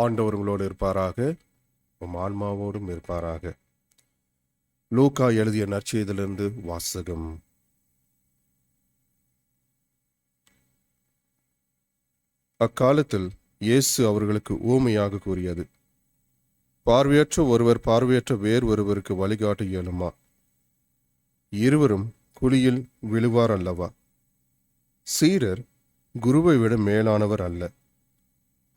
ஆண்டவர்களோடு இருப்பாராக உம் ஆன்மாவோடும் இருப்பாராக. லூக்கா எழுதிய நற்செய்திலிருந்து வாசகம். அக்காலத்தில் இயேசு அவர்களுக்கு ஊமையாக கூறியது பார்வையற்ற ஒருவர் பார்வையற்ற வேறு ஒருவருக்கு வழிகாட்ட இயலுமா? இருவரும் குழியில் விழுவார் அல்லவா? சீரர் குருவை விட மேலானவர் அல்ல.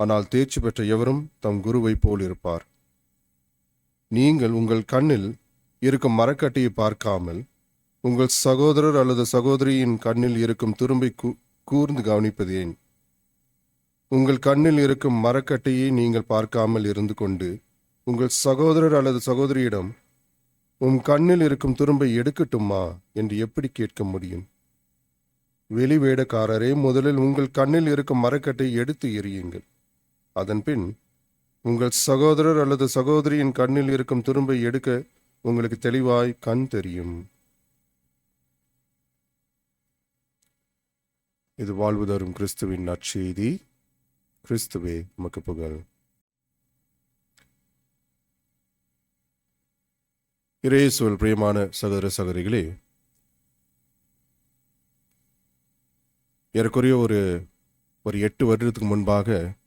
ஆனால் தேர்ச்சி பெற்ற எவரும் தம் குருவைப் போல் இருப்பார். நீங்கள் உங்கள் கண்ணில் இருக்கும் மரக்கட்டையை பார்க்காமல் உங்கள் சகோதரர் அல்லது சகோதரியின் கண்ணில் இருக்கும் துரும்பை கூ- கூர்ந்து கவனிப்பது ஏன்? உங்கள் கண்ணில் இருக்கும் மரக்கட்டையை நீங்கள் பார்க்காமல் இருந்து கொண்டு உங்கள் சகோதரர் அல்லது சகோதரியிடம் உம் கண்ணில் இருக்கும் துரும்பை எடுக்கட்டுமா என்று எப்படி கேட்க முடியும்? வெளி வேடக்காரரே முதலில் உங்கள் கண்ணில் இருக்கும் மரக்கட்டை எடுத்து எறியுங்கள். அதன்பின் உங்கள் சகோதரர் அல்லது சகோதரியின் கண்ணில் இருக்கும் துரும்பை எடுக்க உங்களுக்கு தெளிவாய் கண் தெரியும். இது வாழ்வு தரும் கிறிஸ்துவின் நற்செய்தி. கிறிஸ்துவே உமக்கு புகழ். இறையேசுவல் பிரியமான சகோதர சகோதரிகளே ஏறக்குறைய ஒரு ஒரு எட்டு வருடத்துக்கு முன்பாக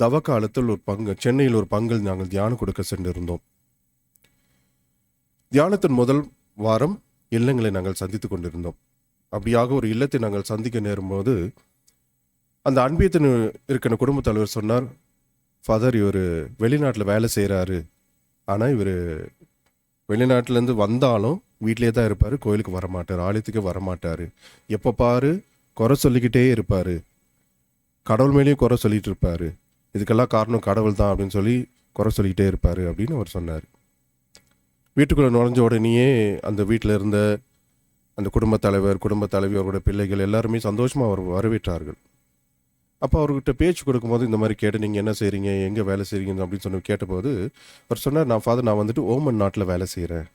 தவ காலத்தில் ஒரு பங்கு சென்னையில் ஒரு பங்கில் நாங்கள் தியானம் கொடுக்க சென்றிருந்தோம். தியானத்தின் முதல் வாரம் இல்லங்களை நாங்கள் சந்தித்து கொண்டிருந்தோம். அப்படியாக ஒரு இல்லத்தை நாங்கள் சந்திக்க நேரும்போது அந்த அன்பியத்தின் இருக்கிற குடும்பத் தலைவர் சொன்னார் ஃபாதர் இவர் வெளிநாட்டில் வேலை செய்கிறாரு ஆனால் இவர் வெளிநாட்டிலேருந்து வந்தாலும் வீட்டிலே தான் இருப்பார் கோயிலுக்கு வரமாட்டார் ஆலயத்துக்கு வரமாட்டார். எப்போ பாரு குறை சொல்லிக்கிட்டே இருப்பார். கடவுள் மேலேயும் குறை சொல்லிகிட்டு இருப்பார். இதுக்கெல்லாம் காரணம் கடவுள் தான் அப்படின்னு சொல்லி குறை சொல்லிக்கிட்டே இருப்பார் அப்படின்னு அவர் சொன்னார். வீட்டுக்குள்ளே நுழைஞ்ச உடனேயே அந்த வீட்டில் இருந்த அந்த குடும்பத் தலைவர் குடும்பத் தலைவி அவரோட பிள்ளைகள் எல்லாருமே சந்தோஷமாக அவர் வரவேற்றார்கள். அப்போ அவர்கிட்ட பேச்சு கொடுக்கும்போது இந்த மாதிரி கேட்டு நீங்கள் என்ன செய்கிறீங்க எங்கே வேலை செய்கிறீங்க அப்படின்னு சொல்லி கேட்டபோது அவர் சொன்னார் நான் ஃபாதர் நான் வந்துட்டு ஓமன் நாட்டில் வேலை செய்கிறேன்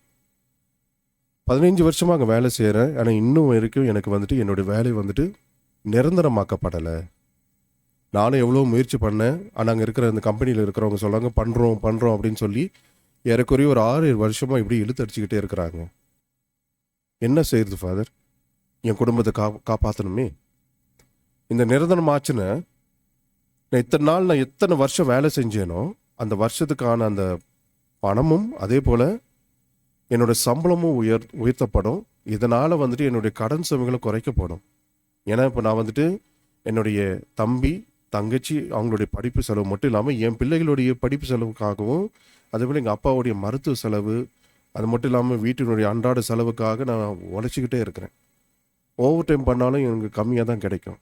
பதினைஞ்சு வருஷமாக அங்கே வேலை செய்கிறேன் ஆனால் இன்னும் வரைக்கும் எனக்கு வந்துட்டு என்னுடைய வேலை வந்துட்டு நிரந்தரமாக்கப்படலை. நானும் எவ்வளோ முயற்சி பண்ணேன். ஆனால் அங்கே இருக்கிற அந்த கம்பெனியில் இருக்கிறவங்க சொல்கிறாங்க பண்ணுறோம் பண்ணுறோம் அப்படின்னு சொல்லி ஏறக்குறைய ஒரு ஆறு ஏழு வருஷமாக இப்படி இழுத்தடிச்சுக்கிட்டே இருக்கிறாங்க. என்ன செய்யுது ஃபாதர் என் குடும்பத்தை கா காப்பாற்றணுமே இந்த நிரந்தரம் ஆச்சுன்னு நான் இத்தனை நாள் நான் எத்தனை வருஷம் வேலை செஞ்சேனோ அந்த வருஷத்துக்கான அந்த பணமும் அதே போல் என்னோட சம்பளமும் உயர் உயர்த்தப்படும். இதனால் வந்துட்டு என்னுடைய கடன் சுமைகளும் குறைக்கப்படும். ஏன்னா இப்போ நான் வந்துட்டு என்னுடைய தம்பி தங்கச்சி அவங்களுடைய படிப்பு செலவு மட்டும் இல்லாமல் என் பிள்ளைகளுடைய படிப்பு செலவுக்காகவும் அதேபோல் எங்கள் அப்பாவுடைய மருத்துவ செலவு அது மட்டும் இல்லாமல் வீட்டினுடைய அன்றாட செலவுக்காக நான் உழைச்சிக்கிட்டே இருக்கிறேன். ஓவர் டைம் பண்ணாலும் எனக்கு கம்மியாக தான் கிடைக்கும்.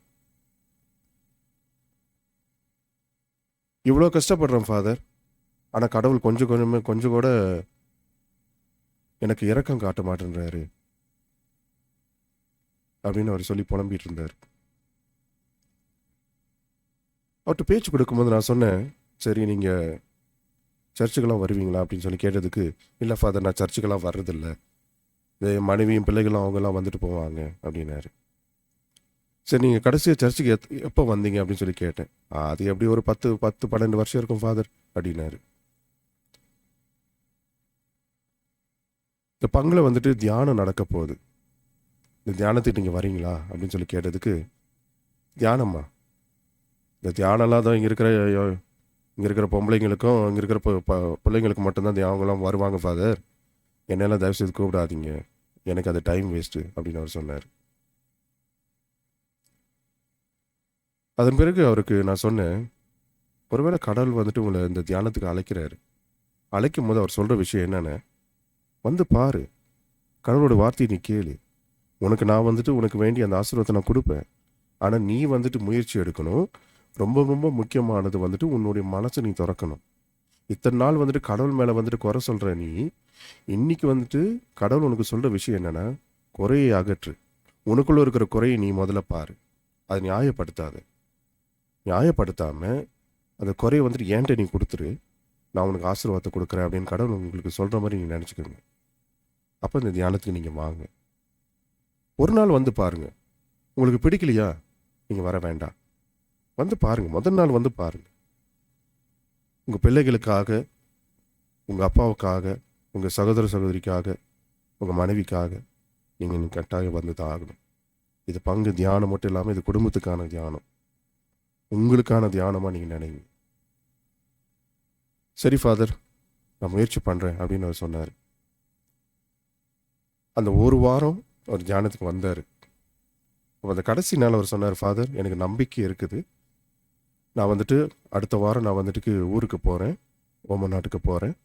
இவ்வளோ கஷ்டப்படுறேன் ஃபாதர் ஆனால் கடவுள் கொஞ்சம் கொஞ்சமே கொஞ்சம் கூட எனக்கு இரக்கம் காட்ட மாட்டேன்றாரு. அப்படின்னு அவர் சொல்லி புலம்பிட்டு இருந்தார். அவர்கிட்ட பேச்சு கொடுக்கும்போது நான் சொன்னேன் சரி நீங்கள் சர்ச்சுக்கெல்லாம் வருவீங்களா? அப்படின்னு சொல்லி கேட்டதுக்கு இல்லை ஃபாதர் நான் சர்ச்சுக்கெல்லாம் வர்றதில்ல. இதே என் மனைவியும் பிள்ளைகளும் அவங்கெல்லாம் வந்துட்டு போவாங்க அப்படின்னாரு. சரி நீங்கள் கடைசியாக சர்ச்சுக்கு எத் எப்போ வந்தீங்க? அப்படின்னு சொல்லி கேட்டேன். அது எப்படி ஒரு பத்து பத்து பன்னெண்டு வருஷம் இருக்கும் ஃபாதர் அப்படின்னாரு. இந்த பங்கில் வந்துட்டு தியானம் நடக்க போகுது. இந்த தியானத்துக்கு நீங்கள் வரீங்களா? அப்படின்னு சொல்லி கேட்டதுக்கு தியானம்மா. இந்த தியானம்லாம் தான் இங்கே இருக்கிற இங்கே இருக்கிற பொம்பளைங்களுக்கும் இங்கே இருக்கிற ப- பிள்ளைங்களுக்கு மட்டும்தான் தி- வருவாங்க ஃபாதர் என்னெல்லாம் தயவு செய்து கூப்பிடாதீங்க. எனக்கு அது டைம் வேஸ்ட்டு அப்படின்னு அவர் சொன்னார். அதன் பிறகு அவருக்கு நான் சொன்னேன் ஒருவேளை கடவுள் வந்துட்டு உங்களை இந்த தியானத்துக்கு அழைக்கிறாரு. அழைக்கும் போது அவர் சொல்கிற விஷயம் என்னென்ன வந்து பாரு கடவுளோட வார்த்தையை நீ கேளு. உனக்கு நான் வந்துட்டு உனக்கு வேண்டிய அந்த ஆசீர்வாதத்தை நான் கொடுப்பேன். ஆனால் நீ வந்துட்டு முயற்சி எடுக்கணும். ரொம்ப ரொம்ப முக்கியமானது வந்துட்டு உன்னுடைய மனசை நீ திறக்கணும். இத்தனை நாள் வந்துட்டு கடவுள் மேலே வந்துட்டு குறை சொல்கிற நீ இன்னைக்கு வந்துட்டு கடவுள் உனக்கு சொல்கிற விஷயம் என்னென்னா குறையை அகற்று. உனக்குள்ளே இருக்கிற குறையை நீ முதல்ல பாரு. அதை நியாயப்படுத்தாத. நியாயப்படுத்தாமல் அந்த குறையை வந்துட்டு ஏன்ட்ட நீ கொடுத்துரு. நான் உனக்கு ஆசீர்வாதத்தை கொடுக்குறேன் அப்படின்னு கடவுள் உங்களுக்கு சொல்கிற மாதிரி நீங்கள் நினச்சிக்கோங்க. அப்போ இந்த தியானத்துக்கு நீங்கள் வாங்க. ஒரு நாள் வந்து பாருங்கள் உங்களுக்கு பிடிக்கலையா? நீங்கள் வர வேண்டாம். வந்து பாருங்கள் முதல் நாள் வந்து பாருங்கள் உங்கள் பிள்ளைகளுக்காக உங்கள் அப்பாவுக்காக உங்கள் சகோதர சகோதரிக்காக உங்கள் மனைவிக்காக நீங்கள் கட்டாயம் வந்து தான் ஆகணும். இது பங்கு தியானம் மட்டும் இல்லாமல் இது குடும்பத்துக்கான தியானம். உங்களுக்கான தியானமாக நீங்கள் நினைவு சரி ஃபாதர் நான் முயற்சி பண்ணுறேன் அப்படின்னு அவர் சொன்னார். அந்த ஒரு வாரம் அவர் தியானத்துக்கு வந்தார். அந்த கடைசி நாள் அவர் சொன்னார் ஃபாதர் எனக்கு நம்பிக்கை இருக்குது. நான் வந்துட்டு அடுத்த வாரம் நான் வந்துட்டு ஊருக்கு போகிறேன் ஓமன் நாட்டுக்கு போகிறேன்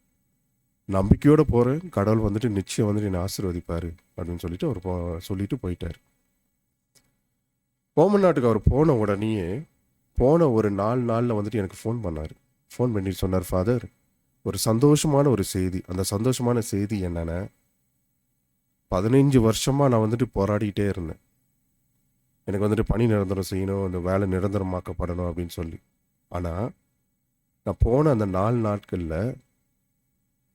நம்பிக்கையோடு போகிறேன் கடவுள் வந்துட்டு நிச்சயம் வந்துட்டு என்னை ஆசீர்வதிப்பார் அப்படின்னு சொல்லிட்டு அவர் போ சொல்லிட்டு போயிட்டார். ஓமன் நாட்டுக்கு அவர் போன உடனேயே போன ஒரு நாலு நாளில் வந்துட்டு எனக்கு ஃபோன் பண்ணார். ஃபோன் பண்ணிட்டு சொன்னார் ஃபாதர் ஒரு சந்தோஷமான ஒரு செய்தி. அந்த சந்தோஷமான செய்தி என்னென்னா பதினைஞ்சு வருஷமாக நான் வந்துட்டு போராடிக்கிட்டே இருந்தேன். எனக்கு வந்துட்டு பணி நிரந்தரம் செய்யணும் அந்த வேலை நிரந்தரமாக்கப்படணும் அப்படின்னு சொல்லி. ஆனால் நான் போன அந்த நாலு நாட்களில்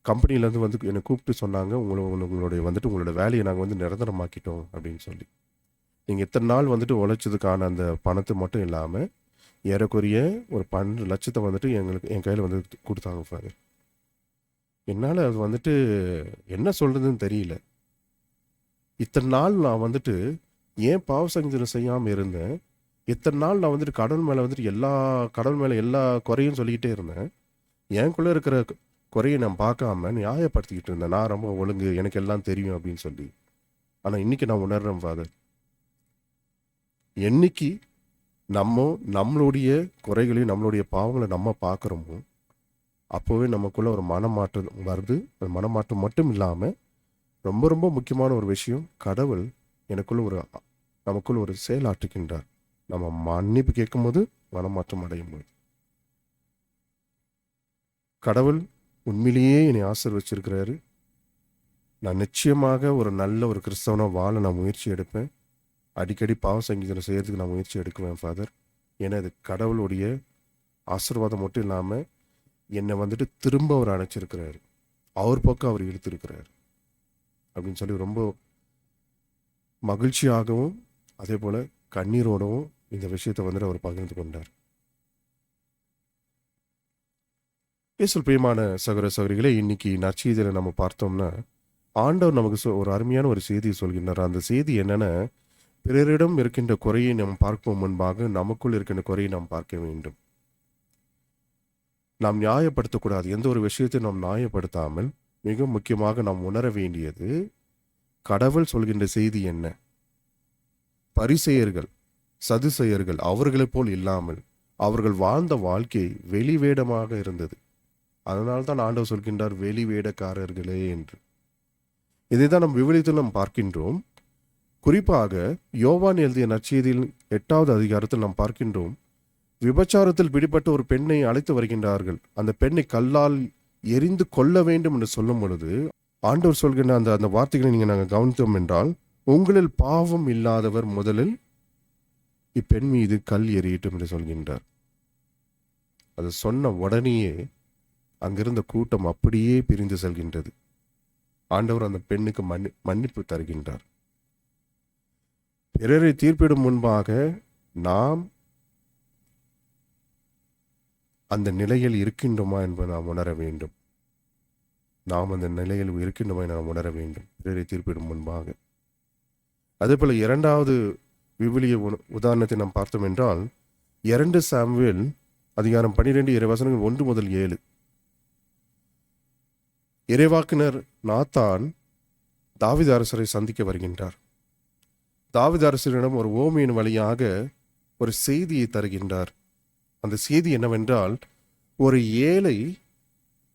கம்பெனிலேருந்து வந்து என்னை கூப்பிட்டு சொன்னாங்க உங்களை உங்களுடைய வந்துட்டு உங்களோட வேலையை நாங்கள் வந்து நிரந்தரமாக்கிட்டோம் அப்படின்னு சொல்லி. நீங்கள் இத்தனை நாள் வந்துட்டு உழைச்சதுக்கான அந்த பணத்தை மட்டும் இல்லாமல் ஏறக்குறைய ஒரு பன்னெண்டு லட்சத்தை வந்துட்டு எங்களுக்கு என் கையில் வந்து கொடுத்தாங்க ஃபாதர் என்னால் அது வந்துட்டு என்ன சொல்கிறதுன்னு தெரியல. இத்தனை நாள் நான் வந்துட்டு ஏன் பாவ சங்கீதம் செய்யாமல் இருந்தேன்? இத்தனை நாள் நான் வந்துட்டு கடவுள் மேலே வந்துட்டு எல்லா கடவுள் மேலே எல்லா குறையும் சொல்லிக்கிட்டே இருந்தேன். எனக்குள்ளே இருக்கிற குறையை நான் பார்க்காம நியாயப்படுத்திக்கிட்டு இருந்தேன். நான் ரொம்ப ஒழுங்கு எனக்கு எல்லாம் தெரியும் அப்படின்னு சொல்லி. ஆனால் இன்னைக்கு நான் உணர்றேன் ஃபாதர் என்னைக்கு நம்ம நம்மளுடைய குறைகளையும் நம்மளுடைய பாவங்களை நம்ம பார்க்குறோமோ அப்போவே நமக்குள்ள ஒரு மனமாற்றம் வருது. அந்த மனமாற்றம் மட்டும் இல்லாமல் ரொம்ப ரொம்ப முக்கியமான ஒரு விஷயம் கடவுள் எனக்குள்ள ஒரு நமக்குள் ஒரு செயலாற்றுகின்றார் நம்ம மன்னிப்பு கேட்கும்போது மனமாற்றம் அடையும் போது கடவுள் உண்மையிலேயே என்னை ஆசிர்வச்சிருக்கிறாரு. நான் நிச்சயமாக ஒரு நல்ல ஒரு கிறிஸ்தவனாக வாழ நான் முயற்சி எடுப்பேன். அடிக்கடி பாவ சங்கீதம் செய்யறதுக்கு நான் முயற்சி எடுக்குவேன் ஃபாதர் ஏன்னா இது கடவுளுடைய ஆசீர்வாதம் மட்டும் இல்லாமல் என்னை வந்துட்டு திரும்ப அவர் அணைச்சிருக்கிறாரு. அவர் பக்கம் அவர் இழுத்திருக்கிறார். அப்படின்னு சொல்லி ரொம்ப மகிழ்ச்சியாகவும் அதே போல் கண்ணீரோடவும் இந்த விஷயத்தை வந்துட்டு அவர் பகிர்ந்து கொண்டார். இயேசுல் பிரியமான சகோதர சகோதரிகளே இன்னைக்கு நற்செய்தியில் நம்ம பார்த்தோம்னா ஆண்டவர் நமக்கு சொ- ஒரு அருமையான ஒரு செய்தியை சொல்கின்றார். அந்த செய்தி என்னென்ன பிறரிடம் இருக்கின்ற குறையை நாம் பார்க்கும் முன்பாக நமக்குள் இருக்கின்ற குறையை நாம் பார்க்க வேண்டும். நாம் நியாயப்படுத்தக்கூடாது. எந்த ஒரு விஷயத்தையும் நாம் நியாயப்படுத்தாமல் மிக முக்கியமாக நாம் உணர வேண்டியது கடவுள் சொல்கின்ற செய்தி என்ன? பரிசெயர்கள் சதுசெயர்கள் அவர்களைப் போல் இல்லாமல் அவர்கள் வாழ்ந்த வாழ்க்கை வெளிவேடமாக இருந்தது. அதனால் தான் ஆண்டவர் சொல்கின்றார் வெளிவேடக்காரர்களே என்று. இதை தான் நம் விவரித்து நாம் பார்க்கின்றோம். குறிப்பாக யோவான் எழுதிய நற்செய்தியில் எட்டாவது அதிகாரத்தில் நாம் பார்க்கின்றோம். விபச்சாரத்தில் பிடிபட்ட ஒரு பெண்ணை அழைத்து வருகின்றார்கள். அந்த பெண்ணை கல்லால் எரிந்து கொல்ல வேண்டும் என்று சொல்லும் பொழுது ஆண்டவர் சொல்கின்ற அந்த அந்த வார்த்தைகளை நீங்கள் நாங்கள் கவனித்தோம் என்றால் உங்களில் பாவம் இல்லாதவர் முதலில் இப்பெண் மீது கல் எறியட்டும் என்று சொல்கின்றார். அது சொன்ன உடனேயே அங்கிருந்த கூட்டம் அப்படியே பிரிந்து செல்கின்றது. ஆண்டவர் அந்த பெண்ணுக்கு மன்னி மன்னிப்பு தருகின்றார். பிறரை தீர்ப்பிடும் முன்பாக நாம் அந்த நிலையில் இருக்கின்றோமா என்பதை நாம் உணர வேண்டும். நாம் அந்த நிலையில் இருக்கின்றோமா என நாம் உணர வேண்டும். பிறரை தீர்ப்பிடும் முன்பாக. அதேபோல இரண்டாவது விவிலிய உ- உதாரணத்தை நாம் பார்த்தோம் என்றால் இரண்டு சாம்வேல் அதிகாரம் பன்னிரெண்டு இறை வசனங்கள் ஒன்று முதல் ஏழு. இறைவாக்கினர் நாத்தான் தாவித அரசரை சந்திக்க வருகின்றார். தாவித அரசரிடம் ஒரு ஓமியின் வழியாக ஒரு செய்தியை தருகின்றார். அந்த செய்தி என்னவென்றால் ஒரு ஏழை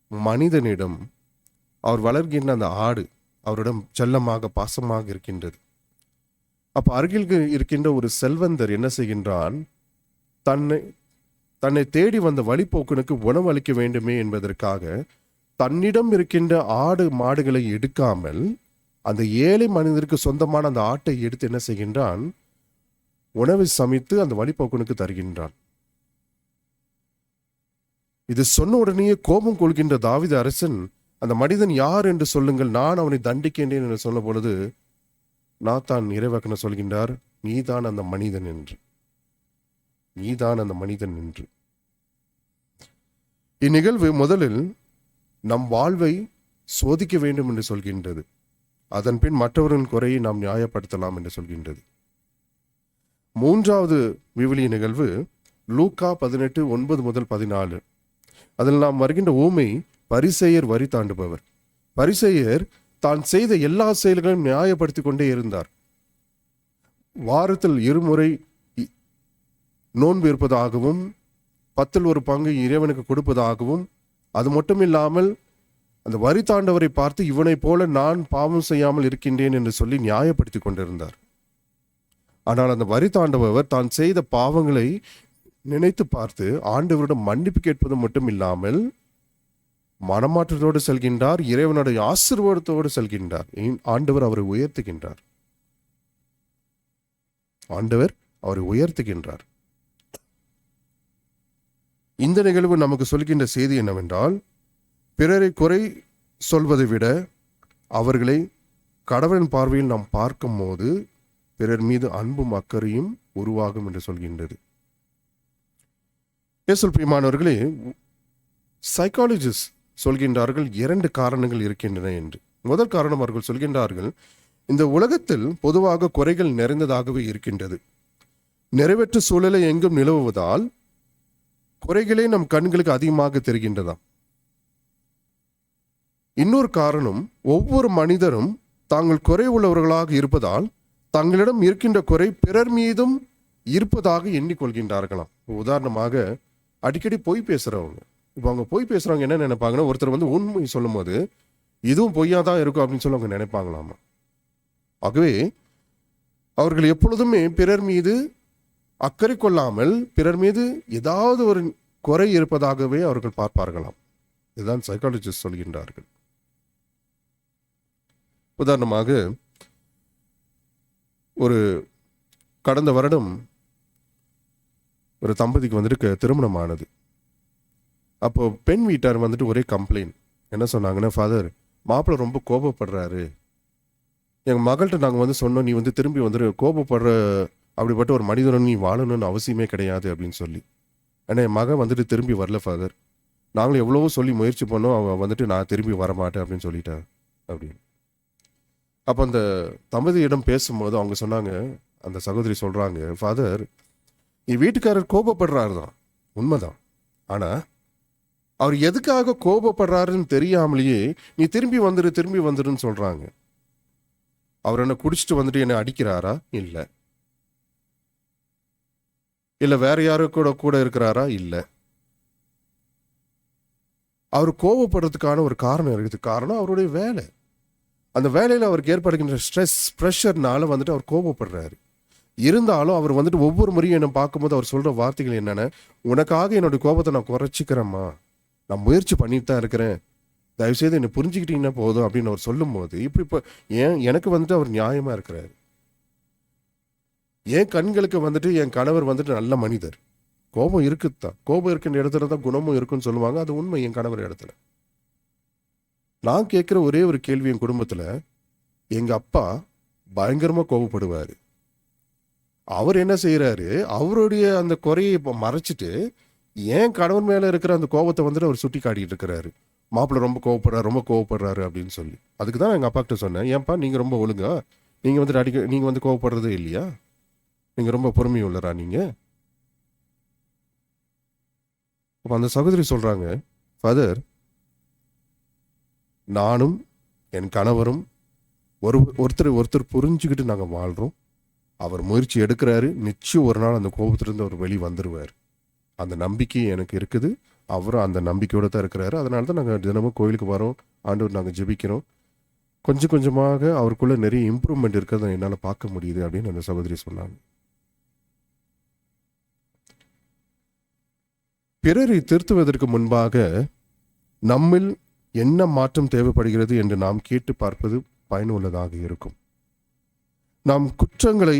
மனிதனிடம் அவர் வளர்கின்ற அந்த ஆடு அவரிடம் செல்லமாக பாசமாக இருக்கின்றது. அப்ப அருகில் இருக்கின்ற ஒரு செல்வந்தர் என்ன செய்கின்றான்? தன்னை தன்னை தேடி வந்த வழிபோக்கனுக்கு உணவு அளிக்க வேண்டுமே என்பதற்காக தன்னிடம் இருக்கின்ற ஆடு மாடுகளை எடுக்காமல் அந்த ஏழை மனிதருக்கு சொந்தமான அந்த ஆட்டை எடுத்து என்ன செய்கின்றான்? உணவை சமைத்து அந்த வழிபோக்கனுக்கு தருகின்றான். இது சொன்ன உடனேயே கோபம் கொள்கின்ற தாவித அரசன் அந்த மனிதன் யார் என்று சொல்லுங்கள் நான் அவனை தண்டிக்கின்றேன் என்று சொல்ல பொழுது நாத்தான் இறைவாக்கன சொல்கின்றார் நீதான் அந்த மனிதன் என்று. நீதான் அந்த மனிதன் என்று. இந்நிகழ்வு முதலில் நம் வாழ்வை சோதிக்க வேண்டும் என்று சொல்கின்றது. அதன் பின் மற்றவர்களின் குறையை நாம் நியாயப்படுத்தலாம் என்று சொல்கின்றது. மூன்றாவது விவிலிய நிகழ்வு லூக்கா பதினெட்டு ஒன்பது முதல் பதினாலு. அதில் நாம் வருகின்ற ஊமை பரிசெயர் வரி தாண்டுபவர். பரிசெயர் தான் செய்த எல்லா செயல்களையும் நியாயப்படுத்தி கொண்டே இருந்தார். வாரத்தில் இருமுறை இ- நோன்பு இருப்பதாகவும் பத்தில் ஒரு பங்கு இறைவனுக்கு கொடுப்பதாகவும் அது மட்டும் இல்லாமல் அந்த வரி தாண்டவரை பார்த்து இவனைப் போல நான் பாவம் செய்யாமல் இருக்கின்றேன் என்று சொல்லி நியாயப்படுத்தி கொண்டிருந்தார். ஆனால் அந்த வரி தாண்டவர் தான் செய்த பாவங்களை நினைத்து பார்த்து ஆண்டவரிடம் மன்னிப்பு கேட்பது மட்டும் இல்லாமல் மனமாற்றத்தோடு செல்கின்றார் இறைவனுடைய ஆசிர்வாதத்தோடு செல்கின்றார். ஆண்டவர் அவரை உயர்த்துகின்றார். ஆண்டவர் அவரை உயர்த்துகின்றார். இந்த நிகழ்வு நமக்கு சொல்கின்ற செய்தி என்னவென்றால் பிறரை குறை சொல்வதை விட அவர்களை கடவுளின் பார்வையில் நாம் பார்க்கும் போது பிறர் மீது அன்பும் அக்கறையும் உருவாகும் என்று சொல்கின்றது. ஏசல் பிரியமானவர்களே சைக்காலஜிஸ்ட் சொல்கின்றார்கள் இரண்டு காரணங்கள் இருக்கின்றன என்று. முதல் காரணம் அவர்கள் சொல்கின்றார்கள் இந்த உலகத்தில் பொதுவாக குறைகள் நிறைந்ததாகவே இருக்கின்றது. நிறைவேற்று சூழலை எங்கும் நிலவுவதால் குறைகளே நம் கண்களுக்கு அதிகமாக தெரிகின்றதாம். இன்னொரு காரணம் ஒவ்வொரு மனிதரும் தாங்கள் குறை உள்ளவர்களாக இருப்பதால் தங்களிடம் இருக்கின்ற குறை பிறர் மீதும் இருப்பதாக எண்ணிக்கொள்கின்றார்களாம். உதாரணமாக அடிக்கடி பொய் பேசுறவங்க. இப்போ அவங்க போய் பேசுகிறவங்க என்ன நினைப்பாங்கன்னா ஒருத்தர் வந்து உண்மை சொல்லும்போது இதுவும் பொய்யா தான் இருக்கும் அப்படின்னு சொல்லி அவங்க நினைப்பாங்களாமா? ஆகவே அவர்கள் எப்பொழுதுமே பிறர் மீது அக்கறை கொள்ளாமல் பிறர் மீது ஏதாவது ஒரு குறை இருப்பதாகவே அவர்கள் பார்ப்பார்களாம். இதுதான் சைக்காலஜிஸ்ட் சொல்கின்றார்கள். உதாரணமாக ஒரு கடந்த வருடம் ஒரு தம்பதிக்கு வந்துட்டு திருமணமானது. திருமணம் ஆனது அப்போ பெண் வீட்டார் வந்துட்டு ஒரே கம்ப்ளைண்ட் என்ன சொன்னாங்கன்னா ஃபாதர் மாப்பிள்ளை ரொம்ப கோபப்படுறாரு. எங்கள் மகள்கிட்ட நாங்கள் வந்து சொன்னோம் நீ வந்து திரும்பி வந்துடு கோபப்படுற அப்படிப்பட்ட ஒரு மனிதனும் நீ வாழணும்னு அவசியமே கிடையாது அப்படின்னு சொல்லி. ஆனால் என் மகன் வந்துட்டு திரும்பி வரல ஃபாதர் நாங்களும் எவ்வளவோ சொல்லி முயற்சி பண்ணோம் அவன் வந்துட்டு நான் திரும்பி வரமாட்டேன் அப்படின்னு சொல்லிட்டேன் அப்படின்னு. அப்போ அந்த தம்பதியிடம் பேசும்போது அவங்க சொன்னாங்க அந்த சகோதரி சொல்கிறாங்க ஃபாதர் நீ வீட்டுக்காரர் கோபப்படுறாரு தான் உண்மைதான். ஆனால் அவர் எதுக்காக கோபப்படுறாருன்னு தெரியாமலேயே நீ திரும்பி வந்துரு திரும்பி வந்துருன்னு சொல்கிறாங்க அவர் என்ன குடிச்சிட்டு வந்துட்டு என்னை அடிக்கிறாரா? இல்லை. இல்லை வேற யாரும் கூட கூட இருக்கிறாரா? இல்லை. அவர் கோபப்படுறதுக்கான ஒரு காரணம் இருக்குது. காரணம் அவருடைய வேலை. அந்த வேலையில் அவருக்கு ஏற்படுகின்ற ஸ்ட்ரெஸ் ப்ரெஷர்னால வந்துட்டு அவர் கோபப்படுறாரு. இருந்தாலும் அவர் வந்துட்டு ஒவ்வொரு முறையும் என்னை பார்க்கும்போது அவர் சொல்ற வார்த்தைகள் என்னென்ன? உனக்காக என்னுடைய கோபத்தை நான் குறைச்சிக்கிறேம்மா. நான் முயற்சி பண்ணிட்டு தான் இருக்கிறேன். தயவுசெய்து என்னை புரிஞ்சுக்கிட்டீங்கன்னா போதும் அப்படின்னு அவர் சொல்லும்போது இப்படி இப்போ ஏன் எனக்கு வந்துட்டு அவர் நியாயமாக இருக்கிறார். என் கண்களுக்கு வந்துட்டு என் கணவர் வந்துட்டு நல்ல மனிதர். கோபம் இருக்குதான் கோபம் இருக்கின்ற இடத்துல தான் குணமும் இருக்குன்னு சொல்லுவாங்க. அது உண்மை என் கணவர் இடத்துல. நான் கேட்குற ஒரே ஒரு கேள்வி என் குடும்பத்தில் எங்கள் அப்பா பயங்கரமாக கோபப்படுவார். அவர் என்ன செய்கிறாரு அவருடைய அந்த குறையை இப்போ மறைச்சிட்டு ஏன் கணவன் மேலே இருக்கிற அந்த கோபத்தை வந்துட்டு அவர் சுட்டி காட்டிட்டு இருக்கிறாரு மாப்பிள்ளை ரொம்ப கோவப்படுறாரு ரொம்ப கோவப்படுறாரு அப்படின்னு சொல்லி. அதுக்கு தான் எங்கள் அப்பாக்கிட்ட சொன்னேன். ஏன்பா நீங்கள் ரொம்ப ஒழுங்கா? நீங்கள் வந்துட்டு அடிக்க நீங்கள் வந்து கோவப்படுறதே இல்லையா? நீங்கள் ரொம்ப பொறுமை உள்ளரா நீங்கள் அப்போ அந்த சகோதரி சொல்கிறாங்க ஃபாதர் நானும் என் கணவரும் ஒரு ஒருத்தர் ஒருத்தர் புரிஞ்சுக்கிட்டு நாங்கள் வாழ்கிறோம் அவர் முயற்சி எடுக்கிறாரு. நிச்சயம் ஒரு நாள் அந்த கோபத்திலிருந்து அவர் வெளி வந்துருவார். அந்த நம்பிக்கை எனக்கு இருக்குது. அவரும் அந்த நம்பிக்கையோட தான் இருக்கிறாரு. அதனால தான் நாங்கள் தினமும் கோயிலுக்கு வரோம். ஆண்டவர் நாங்கள் ஜெபிக்கிறோம். கொஞ்சம் கொஞ்சமாக அவருக்குள்ளே நிறைய இம்ப்ரூவ்மெண்ட் இருக்கிறத என்னால் பார்க்க முடியுது அப்படின்னு அந்த சகோதரி சொன்னாங்க. பிறரை திருத்துவதற்கு முன்பாக நம்மில் என்ன மாற்றம் தேவைப்படுகிறது என்று நாம் கேட்டு பார்ப்பது பயனுள்ளதாக இருக்கும். நாம் குற்றங்களை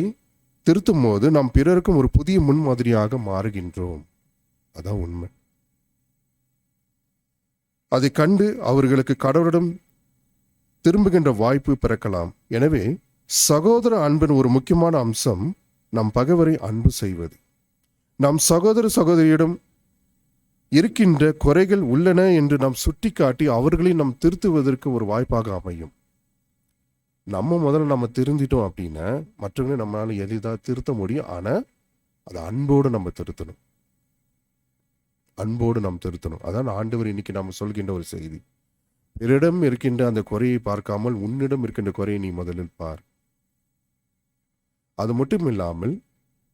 திருத்தும் போது நாம் பிறருக்கும் ஒரு புதிய முன்மாதிரியாக மாறுகின்றோம். அதான் உண்மை. அதை கண்டு அவர்களுக்கு கடவுளிடம் திரும்புகின்ற வாய்ப்பு பிறக்கலாம். எனவே சகோதர அன்பின் ஒரு முக்கியமான அம்சம் நம் பகைவரை அன்பு செய்வது. நம் சகோதர சகோதரியிடம் இருக்கின்ற குறைகள் உள்ளன என்று நாம் சுட்டிக்காட்டி அவர்களை நாம் திருத்துவதற்கு ஒரு வாய்ப்பாக அமையும். நம்ம முதல்ல நம்ம திருந்திட்டோம் அப்படின்னா மற்றவங்களை நம்மளால எளிதாக திருத்த முடியும். ஆனால் அதை அன்போடு நம்ம திருத்தணும். அன்போடு நாம் திருத்தணும். அதான் ஆண்டவர் இன்னைக்கு நாம் சொல்கின்ற ஒரு செய்தி. பிறரிடம் இருக்கின்ற அந்த குறையை பார்க்காமல் உன்னிடம் இருக்கின்ற குறையை நீ முதலில் பார். அது மட்டும் இல்லாமல்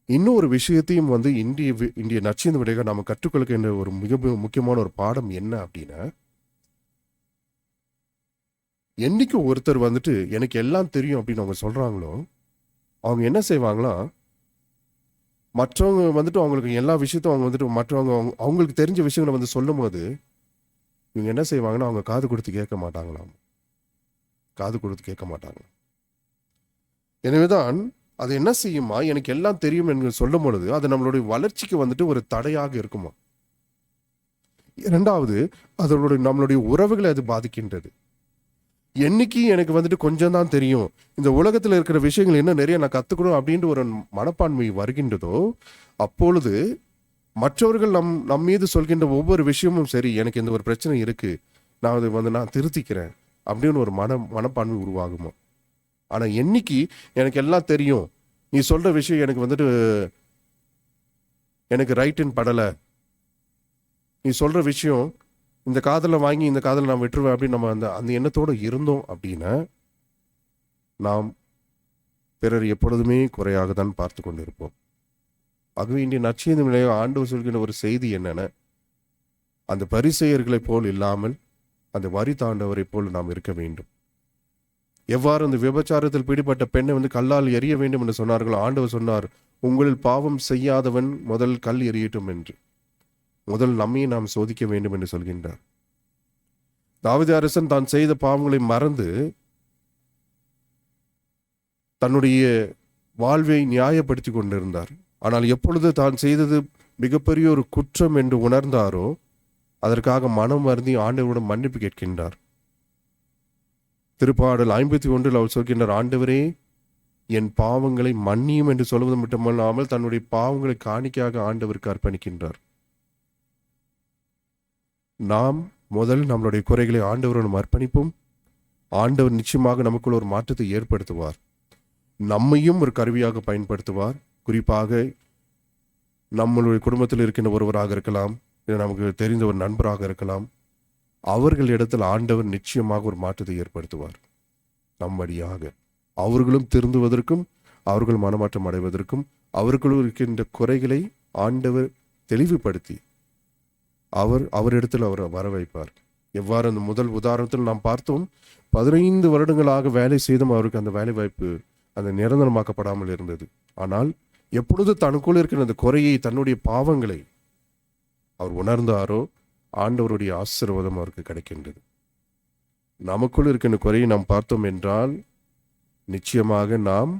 இன்னொரு விஷயத்தையும் வந்து இந்திய இந்திய நச்சிந்த விடையாக நாம் கற்றுக்கொள்கின்ற ஒரு மிக மிக முக்கியமான ஒரு பாடம் என்ன அப்படின்னா என்னைக்கு ஒருத்தர் வந்துட்டு எனக்கு எல்லாம் தெரியும் அப்படின்னு அவங்க சொல்றாங்களோ அவங்க என்ன செய்வாங்களா மற்றவங்க வந்துட்டு அவங்களுக்கு எல்லா விஷயத்தையும் அவங்க வந்துட்டு மற்றவங்க அவங்க- அவங்களுக்கு தெரிஞ்ச விஷயங்களை வந்து சொல்லும்போது இவங்க என்ன செய்வாங்கன்னா அவங்க காது கொடுத்து கேட்க மாட்டாங்களாம். காது கொடுத்து கேட்க மாட்டாங்க. எனவேதான் அது என்ன செய்யுமா? எனக்கு எல்லாம் தெரியும் என்று சொல்லும் பொழுது அது நம்மளுடைய வளர்ச்சிக்கு வந்துட்டு ஒரு தடையாக இருக்குமா இரண்டாவது அதனுடைய நம்மளுடைய உறவுகளை அது பாதிக்கின்றது. என்னைக்கு எனக்கு வந்துட்டு கொஞ்சம் தான் தெரியும். இந்த உலகத்தில் இருக்கிற விஷயங்கள் என்ன நிறைய நான் கற்றுக்கணும் அப்படின்ற ஒரு மனப்பான்மை வருகின்றதோ அப்பொழுது மற்றவர்கள் நம் நம் மீது சொல்கின்ற ஒவ்வொரு விஷயமும் சரி எனக்கு இந்த ஒரு பிரச்சனை இருக்குது நான் அதை வந்து நான் திருத்திக்கிறேன் அப்படின்னு ஒரு மன மனப்பான்மை உருவாகுமா? ஆனால் என்னைக்கு எனக்கு எல்லாம் தெரியும். நீ சொல்கிற விஷயம் எனக்கு வந்துட்டு எனக்கு ரைட்டுன்னு படலை. நீ சொல்கிற விஷயம் இந்த காதலை வாங்கி இந்த காதலை நான் விட்டுருவேன் அப்படின்னு நம்ம அந்த அந்த எண்ணத்தோடு இருந்தோம் அப்படின்னா நாம் பிறர் எப்பொழுதுமே குறையாக தான் பார்த்து கொண்டிருப்போம். ஆகவே இன்றைய நற்செய்தி நிலையம் ஆண்டவர் சொல்கின்ற ஒரு செய்தி என்னென்ன அந்த பரிசெயர்களைப் போல் இல்லாமல் அந்த வரி தாண்டவரைப் போல் நாம் இருக்க வேண்டும். எவ்வாறு அந்த விபச்சாரத்தில் பிடிபட்ட பெண்ணை வந்து கல்லால் எரிய வேண்டும் என்று சொன்னார்கள் ஆண்டவர் சொன்னார் உங்களில் பாவம் செய்யாதவன் முதல் கல் எரியட்டும் என்று. முதல் நம்மையே நாம் சோதிக்க வேண்டும் என்று சொல்கின்றார். தாவதி அரசன் தான் செய்த பாவங்களை மறந்து தன்னுடைய வாழ்வை நியாயப்படுத்தி கொண்டிருந்தார். ஆனால் எப்பொழுது தான் செய்தது மிகப்பெரிய ஒரு குற்றம் என்று உணர்ந்தாரோ அதற்காக மனம் வருந்தி ஆண்டவரிடம் மன்னிப்பு கேட்கின்றார். திருப்பாடல் ஐம்பத்தி ஒன்றில் அவர் சொல்கின்றார் ஆண்டவரே என் பாவங்களை மன்னியும் என்று சொல்வது மட்டுமல்லாமல் தன்னுடைய பாவங்களை காணிக்கையாக ஆண்டவருக்கு அர்ப்பணிக்கின்றார். நாம் முதல் நம்மளுடைய குறைகளை ஆண்டவரிடம் அர்ப்பணிப்போம். ஆண்டவர் நிச்சயமாக நமக்குள் ஒரு மாற்றத்தை ஏற்படுத்துவார். நம்மையும் ஒரு கருவியாக பயன்படுத்துவார். குறிப்பாக நம்மளுடைய குடும்பத்தில் இருக்கின்ற ஒருவராக இருக்கலாம் இல்லை நமக்கு தெரிந்த ஒரு நண்பராக இருக்கலாம் அவர்களிடத்தில் ஆண்டவர் நிச்சயமாக ஒரு மாற்றத்தை ஏற்படுத்துவார். நம்மடியாக. அவர்களும் திருந்துவதற்கும் அவர்கள் மனமாற்றம் அடைவதற்கும் அவர்களும் இருக்கின்ற குறைகளை ஆண்டவர் தெளிவுபடுத்தி அவர் அவரிடத்தில் அவர் வர வைப்பார். எவ்வாறு அந்த முதல் உதாரணத்தில் நாம் பார்த்தோம் பதினைந்து வருடங்களாக வேலை செய்தும் அவருக்கு அந்த வேலை வாய்ப்பு அந்த நிரந்தரமாக்கப்படாமல் இருந்தது. ஆனால் எப்பொழுது தனக்குள் இருக்கிற அந்த குறையை தன்னுடைய பாவங்களை அவர் உணர்ந்தாரோ ஆண்டவருடைய ஆசீர்வாதம் அவருக்கு கிடைக்கின்றது. நமக்குள் இருக்கின்ற குறையை நாம் பார்த்தோம் என்றால் நிச்சயமாக நாம்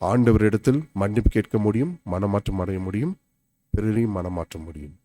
ஆண்டவரிடத்தில் மன்னிப்பு கேட்க முடியும் மனமாற்றம் அடைய முடியும் பிறரையும் மனமாற்ற முடியும்.